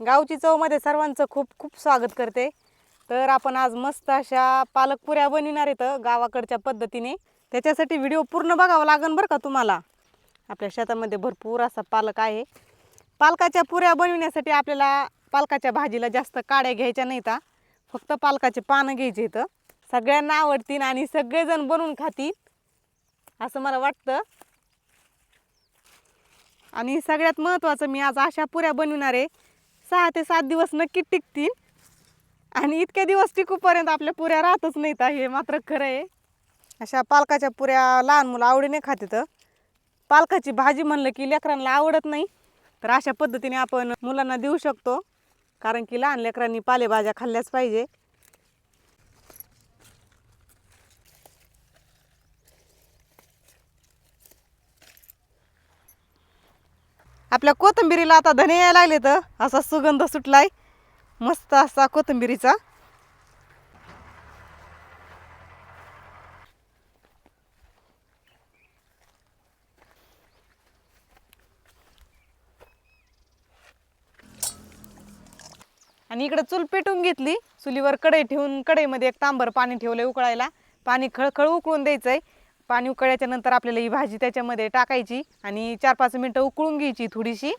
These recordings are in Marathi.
गावची चवमध्ये सर्वांचं खूप खूप स्वागत करते. तर आपण आज मस्त अशा पालक पुऱ्या बनविणार आहेत गावाकडच्या पद्धतीने. त्याच्यासाठी व्हिडिओ पूर्ण बघावा लागेल बरं का तुम्हाला. आपल्या शेतामध्ये भरपूर असा पालक आहे. पालकाच्या पुऱ्या बनविण्यासाठी आपल्याला पालकाच्या भाजीला जास्त काड्या घ्यायच्या नाहीत फक्त पालकाचे पानं घ्यायचे इथं सगळ्यांना आवडतील आणि सगळेजण बनवून खातील असं मला वाटतं. आणि सगळ्यात महत्त्वाचं मी आज अशा पुऱ्या बनविणार आहे. सहा ते सात दिवस नक्की टिकतील. आणि इतक्या दिवस टिकूपर्यंत आपल्या पुऱ्या राहतच नाहीत हे मात्र खरं आहे. अशा पालकाच्या पुऱ्या लहान मुलं आवडीने खाते तर पालकाची भाजी म्हणलं की लेकरांना आवडत नाही तर अशा पद्धतीने आपण मुलांना देऊ शकतो. कारण की लहान लेकरांनी पालेभाज्या खाल्ल्याच पाहिजे. आपल्या कोथंबीरीला आता धने यायला लागले तर असा सुगंध सुटलाय. मस्त असा कोथंबिरीचा. आणि इकडे चूल पेटून घेतली. चुलीवर कढई ठेवून कढईमध्ये एक तांबर पाणी ठेवलंय उकळायला. पाणी खळखळ उकळून द्यायचंय. पाणी उकळल्याच्या नंतर आपल्याला ही भाजी त्याच्यामध्ये टाकायची आणि चार पाच मिनटं उकळून घ्यायची थोडीशी.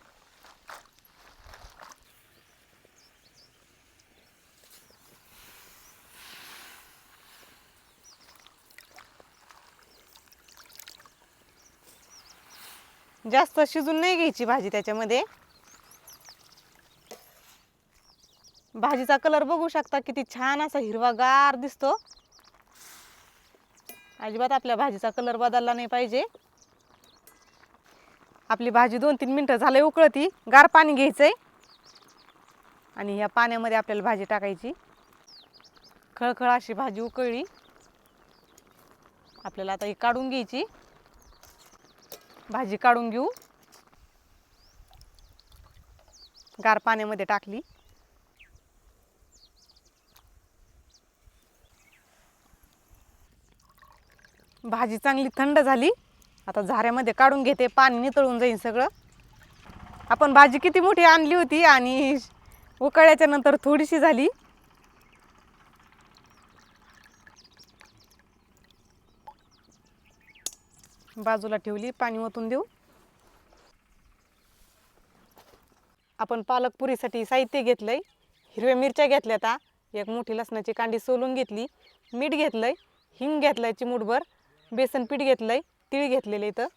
जास्त शिजून नाही घ्यायची भाजी त्याच्यामध्ये. भाजीचा कलर बघू शकता किती छान असा हिरवागार दिसतो. अजिबात आपल्या भाजीचा कलर बदलला नाही पाहिजे. आपली भाजी दोन तीन मिनटं झाले उकळती गार पाणी घ्यायचंय. आणि ह्या पाण्यामध्ये आपल्याला भाजी टाकायची. खळखळ अशी भाजी उकळली. आपल्याला आता ही काढून घ्यायची. भाजी काढून घेऊ. गार पाण्यामध्ये टाकली. भाजी चांगली थंड झाली. आता झाऱ्यामध्ये काढून घेते पाणी नितळून जाईल सगळं. आपण भाजी किती मोठी आणली होती आणि उकळल्याच्या नंतर थोडीशी झाली. बाजूला ठेवली पाणी ओतून देऊ. आपण पालकपुरीसाठी साहित्य साहित्य घेतलंय. हिरव्या मिरच्या घेतल्या आता एक मोठी लसणाची कांडी सोलून घेतली. मीठ घेतलंय हिंग घेतलंय चिमूटभर. बेसन पीठ घेतलं आहे तीळ घेतलेले इथं.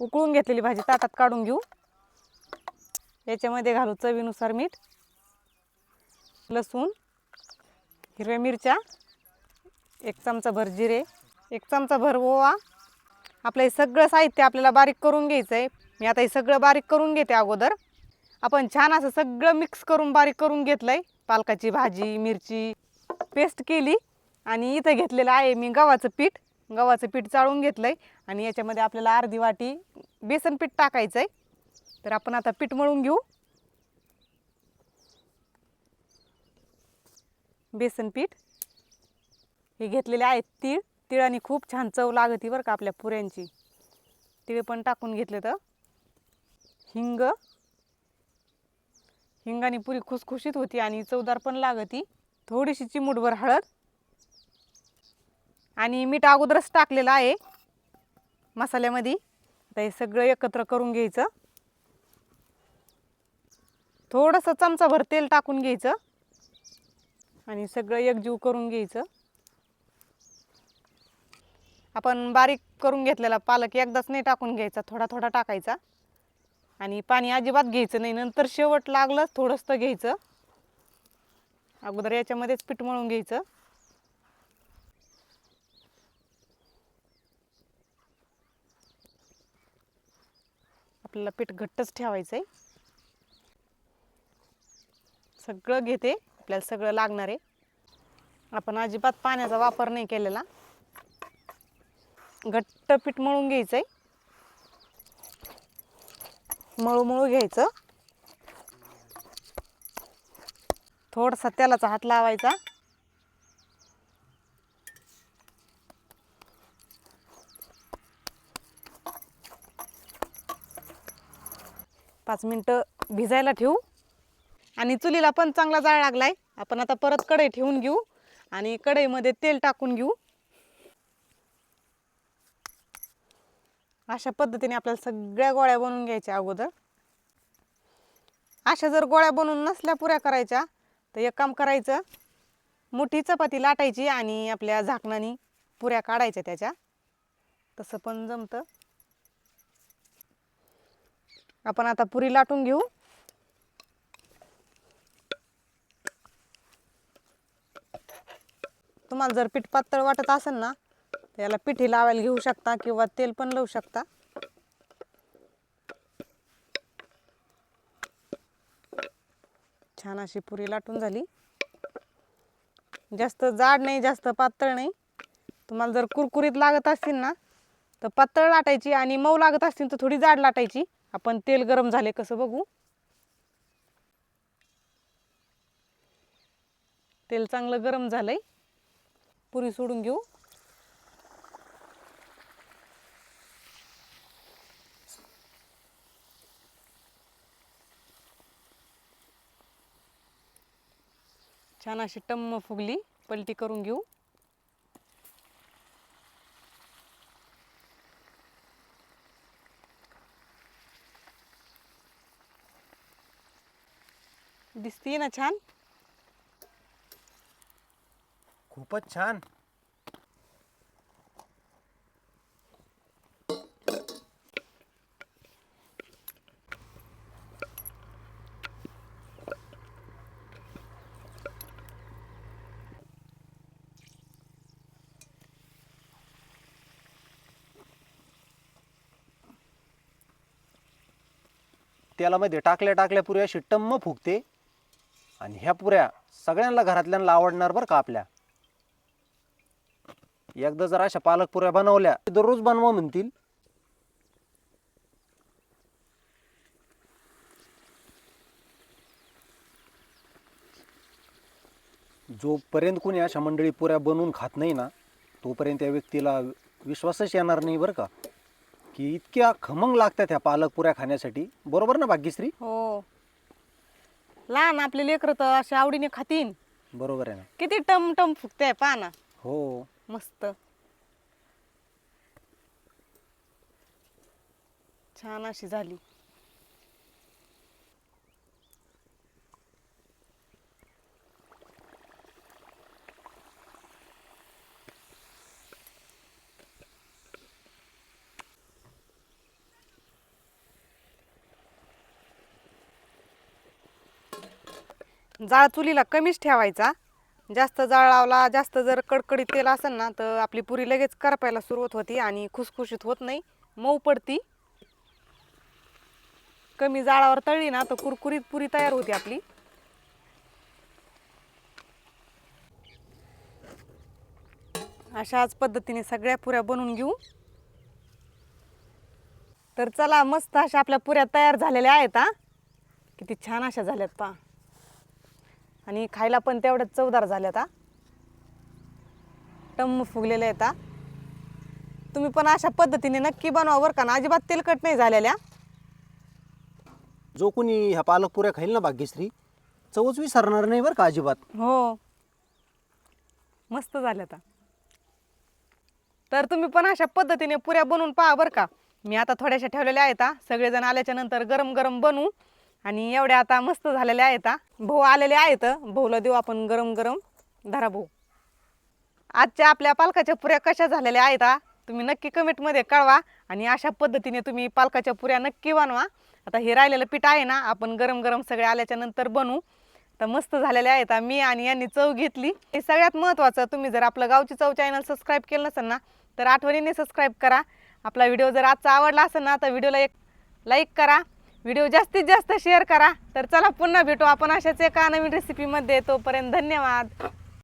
उकळून घेतलेली भाजी ताटात काढून घेऊ. याच्यामध्ये घालू चवीनुसार मीठ लसूण हिरव्या मिरच्या एक चमचा भर जिरे एक चमचा भर ओवा. आपलं हे सगळं साहित्य आपल्याला बारीक करून घ्यायचं आहे मी आता हे सगळं बारीक करून घेते अगोदर. आपण छान असं सगळं मिक्स करून बारीक करून घेतलं आहे पालकाची भाजी मिरची पेस्ट केली. आणि इथं घेतलेलं आहे मी गव्हाचं पीठ. गव्हाचं पीठ चाळून घेतलं आहे आणि याच्यामध्ये आपल्याला अर्धी वाटी बेसन पीठ टाकायचं आहे तर आपण आता पीठ मळून घेऊ. बेसन पीठ. हे घेतलेले आहेत तीळ. तिळाने खूप छान चव लागते बरं का आपल्या पुऱ्यांची. तिळ पण टाकून घेतले तर. हिंग. हिंगाने पुरी खुसखुशीत होती आणि चवदार पण लागती. थोडीशी चिमूटभर हळद. आणि मीठ अगोदरच टाकलेलं आहे मसाल्यामध्ये. आता हे सगळं एकत्र करून घ्यायचं. थोडंसं चमचाभर तेल टाकून घ्यायचं. आणि सगळं एकजीव करून घ्यायचं. आपण बारीक करून घेतलेला पालक एकदाच नाही टाकून घ्यायचा थोडा थोडा टाकायचा. आणि पाणी अजिबात घ्यायचं नाही नंतर शेवट लागलं थोडंसं घ्यायचं. अगोदर याच्यामध्येच पीठ मळून घ्यायचं. आपल्याला पीठ घट्टच ठेवायचं आहे सगळं घेते आपल्याला सगळं लागणार आहे. आपण अजिबात पाण्याचा वापर नाही केलेला. घट्ट पीठ मळून घ्यायचं आहे मळू मळू घ्यायचं. थोडासा तेलाचा हात लावायचा. पाच मिनटं भिजायला ठेवू. आणि चुलीला पण चांगला जाळ लागला आहे आपण आता परत कढई ठेवून घेऊ आणि कढईमध्ये तेल टाकून घेऊ. अशा पद्धतीने आपल्याला सगळ्या गोळ्या बनवून घ्यायच्या अगोदर. अशा जर गोळ्या बनवून नसल्या पुऱ्या करायच्या तर एक काम करायचं मोठी चपाती लाटायची आणि आपल्या झाकणानी पुऱ्या काढायच्या त्याच्या. तसं पण जमतं. आपण आता पुरी लाटून घेऊ. तुम्हाला जर पीठ पातळ वाटत असेल ना तर याला पिठी लावायला घेऊ शकता किंवा तेल पण लावू शकता. छान अशी पुरी लाटून झाली. जास्त जाड नाही जास्त पातळ नाही. तुम्हाला जर कुरकुरीत लागत असतील ना तर पातळ लाटायची आणि मऊ लागत असतील तर थोडी जाड लाटायची. आपण तेल गरम झाले कसं बघू? तेल चांगलं गरम झालंय. पुरी सोडून घेऊ. छान अशी टम्म फुगली पलटी करून घेऊ. दिसतीये ना छान? खूपच छान. तेलामध्ये टाकल्या टाकल्या पुऱ्या अशी टम्म फुगते. आणि ह्या पुऱ्या सगळ्यांना घरातल्यांना आवडणार बरं का आपल्या? एकदा जर अशा पालक पुऱ्या बनवल्या दररोज बनवा म्हणतील. जोपर्यंत कोणी अशा मंडळी पुऱ्या बनवून खात नाही ना तोपर्यंत त्या व्यक्तीला विश्वासच येणार नाही बरं का. की इतक्या खमंग लागतात ह्या पालक पुऱ्या खाण्यासाठी. बरोबर ना भाग्यश्री? हो. लहान आपले लेकरं तर अशा आवडीने खातीन. बरोबर आहे ना. किती टम टम फुगते पहा ना. हो. मस्त. छान अशी झाली. जाळ चुलीला कमीच ठेवायचा. जास्त जाळ लावला जास्त जर कडकडीत तेल असेल ना तर आपली पुरी लगेच करपायला सुरुवात होती आणि खुसखुशीत होत नाही. मऊ पडती. कमी जाळावर तळली ना तर कुरकुरीत पुरी तयार होती आपली. अशाच पद्धतीने सगळ्या पुऱ्या बनवून घेऊ. तर चला मस्त अशा आपल्या पुऱ्या तयार झालेल्या आहेत हा. किती छान अशा झाल्यात पहा. आणि खायला पण तेवढ्याच चवदार झाल्यात हा. टम्म फुगलेल्या आहेत हा. तुम्ही पण अशा पद्धतीने नक्की बनवा बरं का ना अजिबात तेलकट नाही झालेल्या. जो कोणी ह्या पालक पुऱ्या खाईल ना भाग्यश्री चवच विसरणार नाही बरं का अजिबात. हो. मस्त झाल्या आता तर तुम्ही पण अशा पद्धतीने पुऱ्या बनवून पहा बरं का. मी आता थोड्याशा ठेवलेल्या आहेत हा. सगळेजण आल्याच्यानंतर गरम गरम बनवू. आणि एवढ्या आता मस्त झालेल्या आहेत भाऊ आलेले आहेत भाऊला देऊ आपण गरम गरम धरा भाऊ. आजच्या आपल्या पालकाच्या पुऱ्या कशा झालेल्या आहेत तुम्ही नक्की कमेंटमध्ये कळवा आणि अशा पद्धतीने तुम्ही पालकाच्या पुऱ्या नक्की बनवा. आता हे राहिलेलं पीठ आहे ना आपण गरम गरम सगळे आल्याच्यानंतर बनवू. तर मस्त झालेल्या आहेत मी आणि यांनी चव घेतली. हे सगळ्यात महत्त्वाचं तुम्ही जर आपलं गावची चव चॅनल सबस्क्राईब केलं नसेल ना तर आठवणीने सबस्क्राईब करा. आपला व्हिडिओ जर आजचा आवडला असेल ना तर व्हिडिओला एक लाईक करा. व्हिडिओ जास्तीत जास्त शेअर करा. तर चला पुन्हा भेटू. आपण अशाच एका नवीन रेसिपीमध्ये तोपर्यंत धन्यवाद.